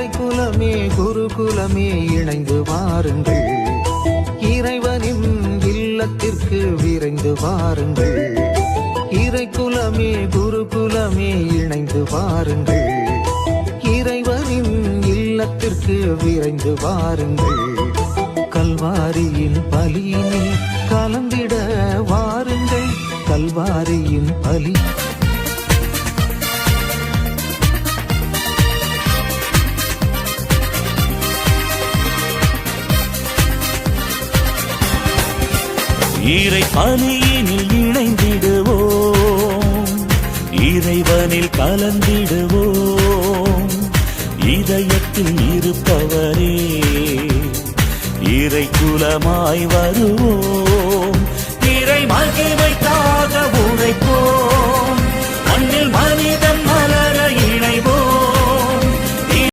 இறை குலமே குருகுலமே இணைந்து வாருங்கள். இறைவனின் இல்லத்திற்கு விரைந்து வாருங்கள். இறை குலமே குருகுலமே இணைந்து வாருங்கள். இறைவனின் இல்லத்திற்கு விரைந்து வாருங்கள். கல்வாரியின் பலியினில் கலந்திட வாருங்கள். கல்வாரியின் பலி இறை பணியினில் இணைந்திடுவோம். இறைவனில் கலந்திடுவோம். இதயத்தில் இருப்பவரே இறை குலமாய் வருவோம். இறை மகிமைக்காகவும்